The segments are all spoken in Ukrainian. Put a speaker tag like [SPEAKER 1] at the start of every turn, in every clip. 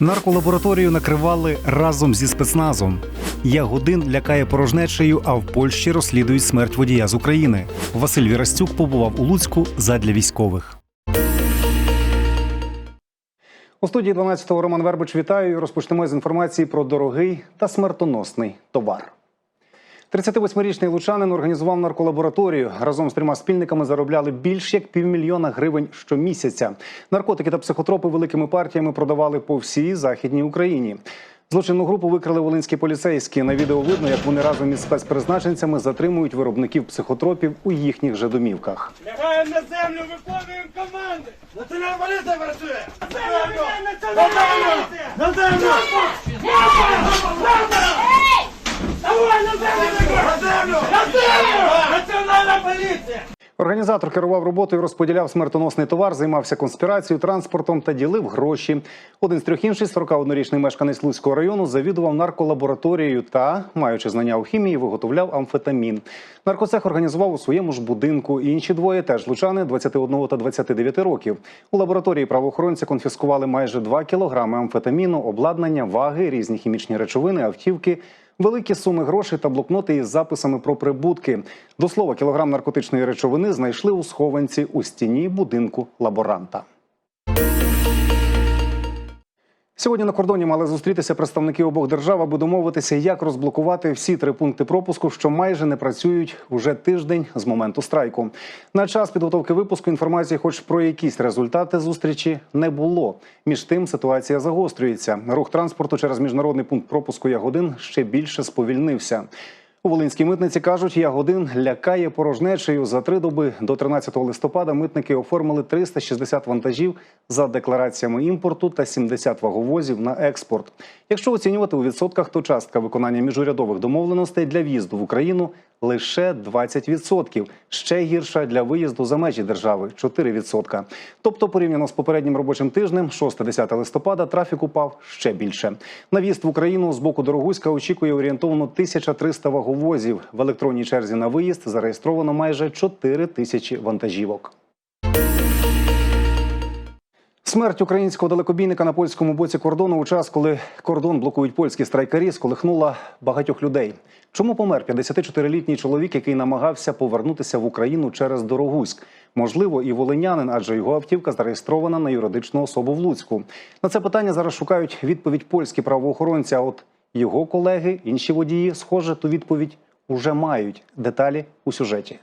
[SPEAKER 1] Нарколабораторію накривали разом зі спецназом. Ягодин лякає порожнечею, а в Польщі розслідують смерть водія з України. Василь Вірастюк побував у Луцьку задля військових. У студії 12-го Роман Вербич вітаю. і Розпочнемо з інформації про дорогий та смертоносний товар. 38-річний лучанин організував нарколабораторію. Разом з трьома спільниками заробляли більш як півмільйона гривень щомісяця. Наркотики та психотропи великими партіями продавали по всій західній Україні. Злочинну групу викрили волинські поліцейські. На відео видно, як вони разом із спецпризначенцями затримують виробників психотропів у їхніх же домівках.
[SPEAKER 2] Лягаємо на землю, виконуємо команди! Національна поліція працює! На землю! На землю! На землю! Давай на землю! На землю! На землю! Національна поліція!
[SPEAKER 1] Організатор керував роботою, розподіляв смертоносний товар, займався конспірацією, транспортом та ділив гроші. Один з трьох інших, 41-річний мешканець Луцького району, завідував нарколабораторією та, маючи знання у хімії, виготовляв амфетамін. Наркоцех організував у своєму ж будинку. І інші двоє теж лучани 21 та 29 років. У лабораторії правоохоронці конфіскували майже 2 кілограми амфетаміну, обладнання, ваги, різні хімічні речовини, автівки. Великі суми грошей та блокноти із записами про прибутки. До слова, кілограм наркотичної речовини знайшли у схованці у стіні будинку лаборанта. Сьогодні на кордоні мали зустрітися представники обох держав, аби домовитися, як розблокувати всі три пункти пропуску, що майже не працюють уже тиждень з моменту страйку. На час підготовки випуску інформації, хоч про якісь результати зустрічі, не було. Між тим ситуація загострюється. Рух транспорту через міжнародний пункт пропуску Ягодин ще більше сповільнився. У Волинській митниці кажуть, Ягодин лякає порожнечею. За три доби до 13 листопада митники оформили 360 вантажів за деклараціями імпорту та 70 ваговозів на експорт. Якщо оцінювати у відсотках, то частка виконання міжурядових домовленостей для в'їзду в Україну лише 20%. Ще гірша для виїзду за межі держави 4%. Тобто, порівняно з попереднім робочим тижнем, 6-10 листопада, трафік упав ще більше. На в'їзд в Україну з боку Дорогуська очікує орієнтовно 1300 ваговозів. В електронній черзі на виїзд зареєстровано майже 4 тисячі вантажівок. Смерть українського далекобійника на польському боці кордону у час, коли кордон блокують польські страйкарі, сколихнула багатьох людей. Чому помер 54-літній чоловік, який намагався повернутися в Україну через Дорогуськ? Можливо, і волинянин, адже його автівка зареєстрована на юридичну особу в Луцьку. На це питання зараз шукають відповідь польські правоохоронці. А от його колеги, інші водії, схоже, ту відповідь уже мають. Деталі у сюжеті.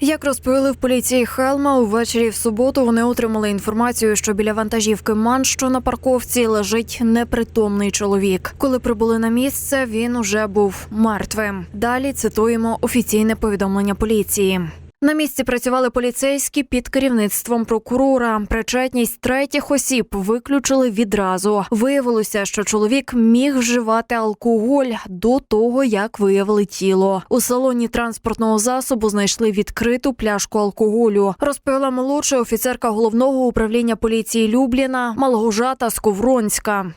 [SPEAKER 3] Як розповіли в поліції Хелма, увечері в суботу вони отримали інформацію, що біля вантажівки Ман, що на парковці, лежить непритомний чоловік. Коли прибули на місце, він уже був мертвим. Далі цитуємо офіційне повідомлення поліції. На місці працювали поліцейські під керівництвом прокурора. Причетність третіх осіб виключили відразу. Виявилося, що чоловік міг вживати алкоголь до того, як виявили тіло. У салоні транспортного засобу знайшли відкриту пляшку алкоголю. Розповіла молодша офіцерка головного управління поліції Любліна Малгожата Сковронська.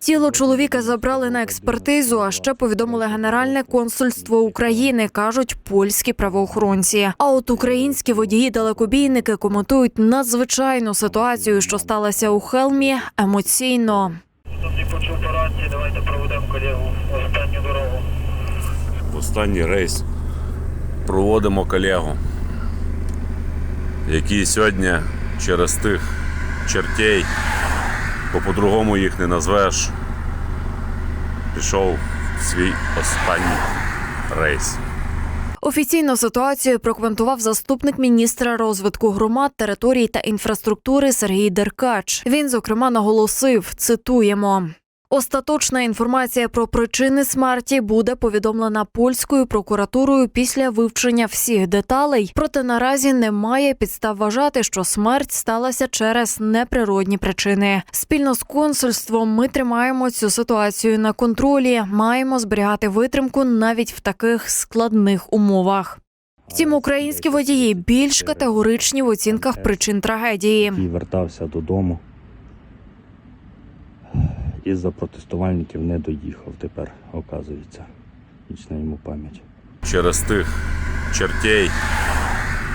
[SPEAKER 3] Тіло чоловіка забрали на експертизу, а ще повідомили Генеральне консульство України, кажуть польські правоохоронці. А от українські водії-далекобійники коментують надзвичайну ситуацію, що сталася у Хелмі, емоційно.
[SPEAKER 4] Не почув по рації, давайте проведемо колегу в останню дорогу.
[SPEAKER 5] в останній рейс проводимо колегу, який сьогодні через тих чертей, бо по-другому їх не назвеш, пішов в свій останній рейс.
[SPEAKER 3] Офіційно ситуацію прокоментував заступник міністра розвитку громад, територій та інфраструктури Сергій Деркач. Він зокрема наголосив: цитуємо. Остаточна інформація про причини смерті буде повідомлена польською прокуратурою після вивчення всіх деталей. Проте наразі немає підстав вважати, що смерть сталася через неприродні причини. Спільно з консульством ми тримаємо цю ситуацію на контролі. Маємо зберігати витримку навіть в таких складних умовах. Втім, українські водії більш категоричні в оцінках причин трагедії.
[SPEAKER 6] вертався додому. Із-за протестувальників не доїхав тепер, оказується. Вічна йому пам'ять.
[SPEAKER 5] Через тих чертей,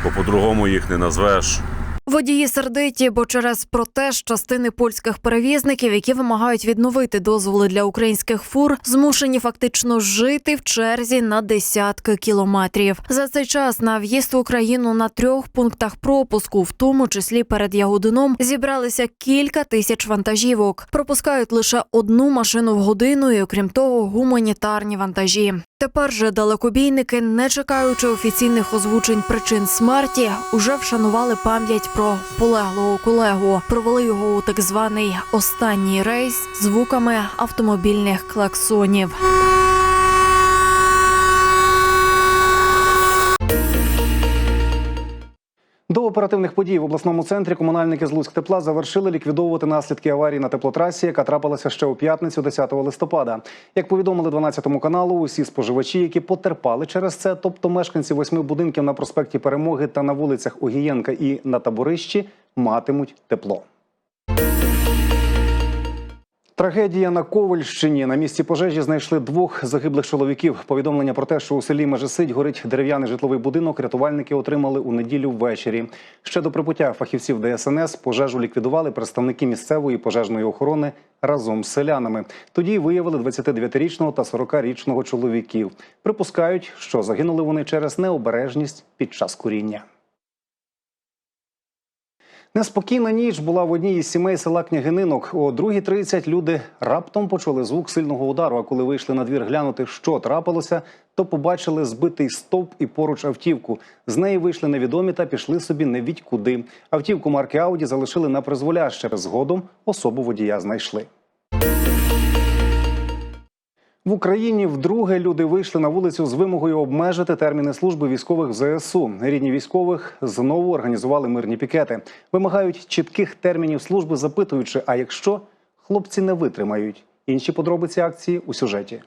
[SPEAKER 5] бо по-другому їх не назвеш,
[SPEAKER 3] Водії сердиті, бо через протест частини польських перевізників, які вимагають відновити дозволи для українських фур, змушені фактично жити в черзі на десятки кілометрів. За цей час на в'їзд в Україну на трьох пунктах пропуску, в тому числі перед Ягодином, зібралися кілька тисяч вантажівок. Пропускають лише одну машину в годину, і окрім того, гуманітарні вантажі. Тепер же далекобійники, не чекаючи офіційних озвучень причин смерті, уже вшанували пам'ять про полеглого колегу. Провели його у так званий останній рейс звуками автомобільних клаксонів.
[SPEAKER 1] Оперативних подій в обласному центрі комунальники з Луцьктепла завершили ліквідовувати наслідки аварії на теплотрасі, яка трапилася ще у п'ятницю, 10 листопада. Як повідомили 12 каналу, усі споживачі, які потерпали через це, тобто мешканці восьми будинків на проспекті Перемоги та на вулицях Огієнка і на таборищі, матимуть тепло. Трагедія на Ковальщині. На місці пожежі знайшли двох загиблих чоловіків. Повідомлення про те, що у селі Межесить горить дерев'яний житловий будинок, рятувальники отримали у неділю ввечері. Ще до прибуття фахівців ДСНС пожежу ліквідували представники місцевої пожежної охорони разом з селянами. Тоді виявили 29-річного та 40-річного чоловіків. Припускають, що загинули вони через необережність під час куріння. Неспокійна ніч була в одній із сімей села Княгининок. О 2.30 люди раптом почули звук сильного удару. А коли вийшли на двір глянути, що трапилося, то побачили збитий стовп і поруч автівку. З неї вийшли невідомі та пішли собі невідь куди. Автівку марки Ауді залишили на призволяще. Згодом особу водія знайшли. В Україні вдруге люди вийшли на вулицю з вимогою обмежити терміни служби військових в ЗСУ. Рідні військових знову організували мирні пікети. Вимагають чітких термінів служби, запитуючи, а якщо хлопці не витримають. Інші подробиці акції у сюжеті.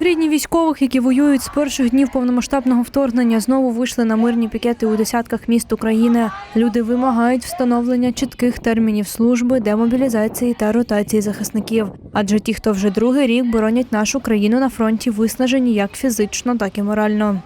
[SPEAKER 7] Рідні військових, які воюють з перших днів повномасштабного вторгнення, знову вийшли на мирні пікети у десятках міст України. Люди вимагають встановлення чітких термінів служби, демобілізації та ротації захисників. Адже ті, хто вже другий рік боронять нашу країну на фронті, виснажені як фізично, так і морально.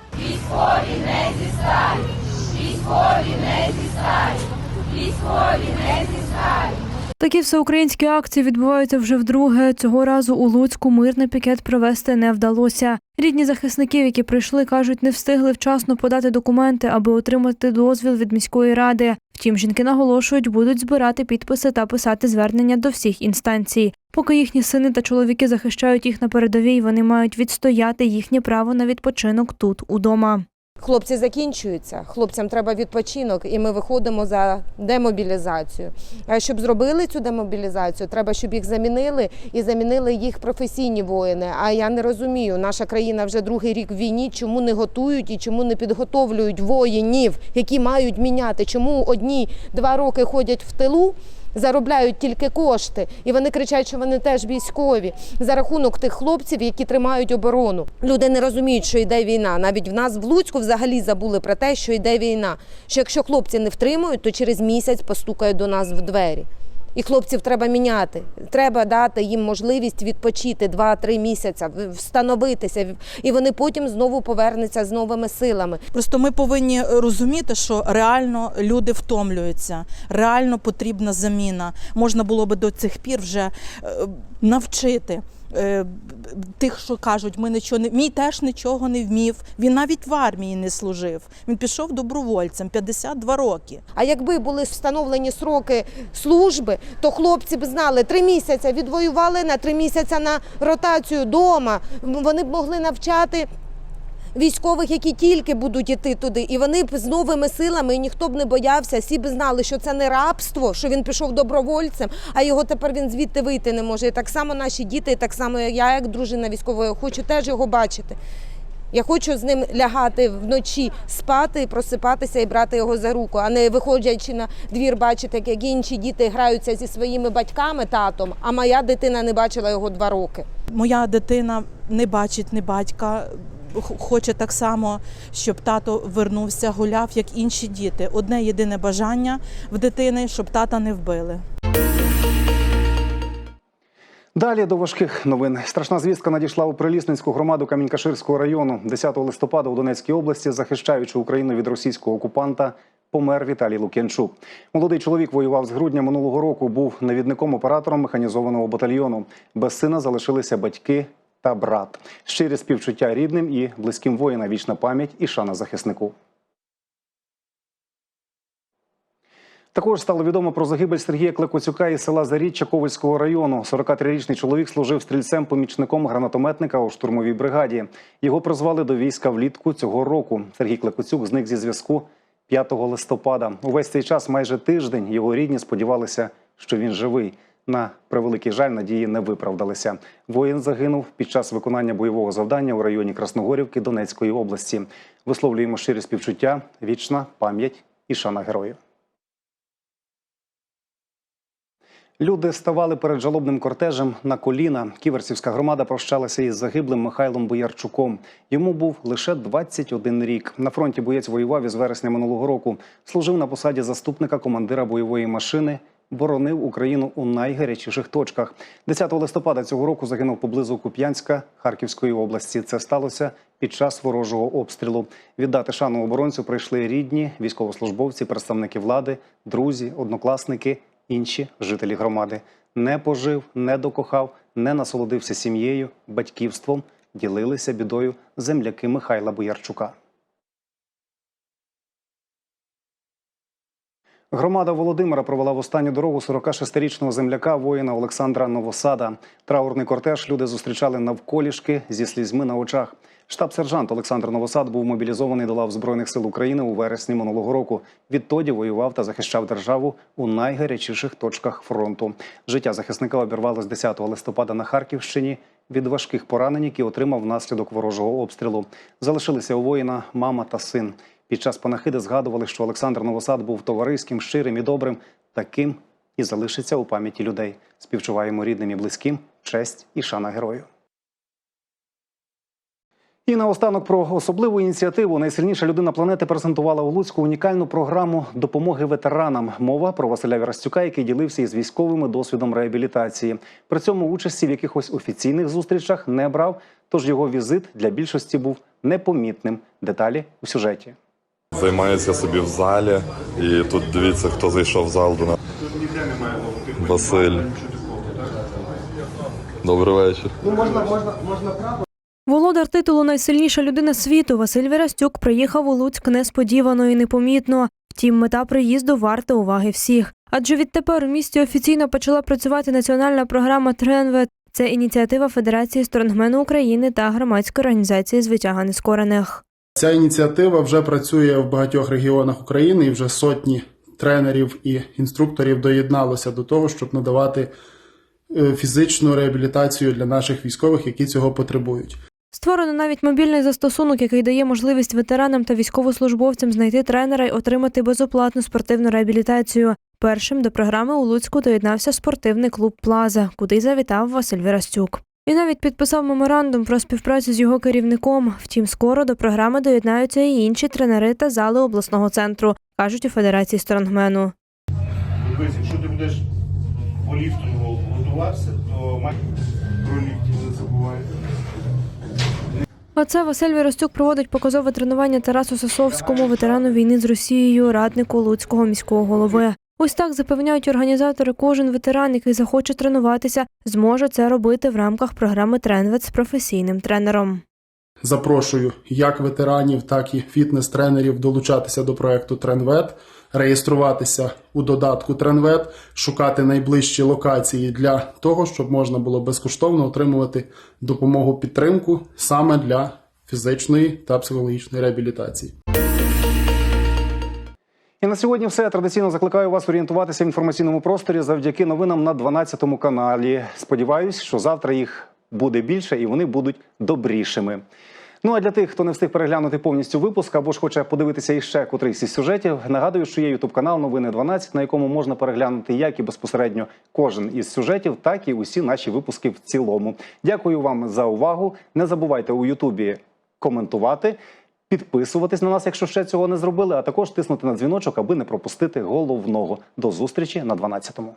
[SPEAKER 7] Такі всеукраїнські акції відбуваються вже вдруге. Цього разу у Луцьку мирний пікет провести не вдалося. Рідні захисників, які прийшли, кажуть, не встигли вчасно подати документи, аби отримати дозвіл від міської ради. Втім, жінки наголошують, будуть збирати підписи та писати звернення до всіх інстанцій. Поки їхні сини та чоловіки захищають їх на передовій, вони мають відстояти їхнє право на відпочинок тут, удома.
[SPEAKER 8] Хлопці закінчуються, хлопцям треба відпочинок, і ми виходимо за демобілізацію. А щоб зробили цю демобілізацію, треба, щоб їх замінили і замінили їх професійні воїни. А я не розумію, наша країна вже другий рік в війні. Чому не готують і чому не підготовлюють воїнів, які мають міняти? Чому одні два роки ходять в тилу? Заробляють тільки кошти, і вони кричать, що вони теж військові за рахунок тих хлопців, які тримають оборону. Люди не розуміють, що йде війна. Навіть в нас в Луцьку взагалі забули про те, що йде війна. Що якщо хлопці не втримують, то через місяць постукають до нас в двері. І хлопців треба міняти. Треба дати їм можливість відпочити 2-3 місяці, встановитися, і вони потім знову повернуться з новими силами.
[SPEAKER 9] Просто ми повинні розуміти, що реально люди втомлюються, реально потрібна заміна. Можна було би до цих пір вже е, навчити. Е, Тих, що кажуть, ми нічого не мій теж нічого не вмів. Він навіть в армії не служив. Він пішов добровольцем 52 роки.
[SPEAKER 8] А якби були встановлені сроки служби, то хлопці б знали три місяці відвоювали на три місяці на ротацію вдома. Вони б могли навчати. Військових, які тільки будуть іти туди, і вони б з новими силами, і ніхто б не боявся, всі б знали, що це не рабство, що він пішов добровольцем, а його тепер він звідти вийти не може. І так само наші діти, і так само я, як дружина військової, хочу теж його бачити. Я хочу з ним лягати вночі, спати, просипатися і брати його за руку, а не виходячи на двір, бачити, як інші діти граються зі своїми батьками, татом, а моя дитина не бачила його два роки.
[SPEAKER 9] Моя дитина не бачить ні батька. Хоче так само, щоб тато вернувся, гуляв, як інші діти. Одне єдине бажання в дитини, щоб тата не вбили.
[SPEAKER 1] Далі до важких новин. Страшна звістка надійшла у Прилісницьку громаду Камінькаширського району. 10 листопада у Донецькій області, захищаючи Україну від російського окупанта, помер Віталій Лук'янчук. Молодий чоловік воював з грудня минулого року. Був навідником-оператором механізованого батальйону. Без сина залишилися батьки та брат. Щирі співчуття рідним і близьким воїна. Вічна пам'ять і шана захиснику. Також стало відомо про загибель Сергія Клекоцюка із села Заріччя Ковальського району. 43-річний чоловік служив стрільцем-помічником гранатометника у штурмовій бригаді. Його призвали до війська влітку цього року. Сергій Клекоцюк зник зі зв'язку 5 листопада. Увесь цей час, майже тиждень, його рідні сподівалися, що він живий. На превеликий жаль, надії не виправдалися. Воїн загинув під час виконання бойового завдання у районі Красногорівки Донецької області. Висловлюємо щирі співчуття, вічна пам'ять і шана героїв. Люди ставали перед жалобним кортежем на коліна. Ківерцівська громада прощалася із загиблим Михайлом Боярчуком. Йому був лише 21 рік. На фронті боєць воював із вересня минулого року. Служив на посаді заступника командира бойової машини. Боронив Україну у найгарячіших точках. 10 листопада цього року загинув поблизу Куп'янська Харківської області. Це сталося під час ворожого обстрілу. Віддати шану оборонцю прийшли рідні, військовослужбовці, представники влади, друзі, однокласники, інші жителі громади. Не пожив, не докохав, не насолодився сім'єю, батьківством, ділилися бідою земляки Михайла Боярчука. Громада Володимира провела в останню дорогу 46-річного земляка воїна Олександра Новосада. Траурний кортеж люди зустрічали навколішки зі слізьми на очах. Штаб-сержант Олександр Новосад був мобілізований до лав Збройних сил України у вересні минулого року. Відтоді воював та захищав державу у найгарячіших точках фронту. Життя захисника обірвалось 10 листопада на Харківщині від важких поранень, які отримав внаслідок ворожого обстрілу. Залишилися у воїна мама та син. Під час панахиди згадували, що Олександр Новосад був товариським, щирим і добрим, таким і залишиться у пам'яті людей. Співчуваємо рідним і близьким, честь і шана герою. І наостанок про особливу ініціативу найсильніша людина планети презентувала у Луцьку унікальну програму допомоги ветеранам. Мова про Василя Вірастюка, який ділився із військовими досвідом реабілітації. При цьому участі в якихось офіційних зустрічах не брав. Тож його візит для більшості був непомітним. Деталі у сюжеті.
[SPEAKER 10] Займаюся собі в залі, і тут дивіться, хто зайшов в зал до нас. Василь. Добрий вечір.
[SPEAKER 7] Володар титулу Найсильніша людина світу Василь Вірастюк приїхав у Луцьк несподівано і непомітно. Втім, мета приїзду варта уваги всіх. Адже відтепер у місті офіційно почала працювати національна програма Тренвет. Це ініціатива Федерації стронгмену України та громадської організації з витяга нескорених.
[SPEAKER 11] Ця ініціатива вже працює в багатьох регіонах України і вже сотні тренерів і інструкторів доєдналося до того, щоб надавати е, фізичну реабілітацію для наших військових, які цього потребують.
[SPEAKER 7] Створено навіть мобільний застосунок, який дає можливість ветеранам та військовослужбовцям знайти тренера й отримати безоплатну спортивну реабілітацію. Першим до програми у Луцьку доєднався спортивний клуб Плаза, куди завітав Василь Вірастюк. І навіть підписав меморандум про співпрацю з його керівником. Втім, скоро до програми доєднаються і інші тренери та зали обласного центру, кажуть у Федерації стронгмену.
[SPEAKER 2] Дивись, якщо ти будеш по ліфту готуватися, то май про ліфті не забувай.
[SPEAKER 7] А це Василь Віростюк проводить показове тренування Тарасу Сосовському, ветерану війни з Росією, раднику Луцького міського голови. Ось так запевняють організатори. Кожен ветеран, який захоче тренуватися, зможе це робити в рамках програми Тренвет з професійним тренером.
[SPEAKER 11] Запрошую як ветеранів, так і фітнес-тренерів долучатися до проекту Тренвет, реєструватися у додатку Тренвет, шукати найближчі локації для того, щоб можна було безкоштовно отримувати допомогу підтримку саме для фізичної та психологічної реабілітації.
[SPEAKER 1] І на сьогодні все. Традиційно закликаю вас орієнтуватися в інформаційному просторі завдяки новинам на 12 каналі. Сподіваюсь, що завтра їх буде більше і вони будуть добрішими. Ну а для тих, хто не встиг переглянути повністю випуск або ж хоче подивитися іще котрийсь із сюжетів, нагадую, що є ютуб канал Новини 12, на якому можна переглянути як і безпосередньо кожен із сюжетів, так і усі наші випуски в цілому. Дякую вам за увагу. Не забувайте у Ютубі коментувати. Підписуватись на нас, якщо ще цього не зробили, а також тиснути на дзвіночок, аби не пропустити головного. До зустрічі на 12-му.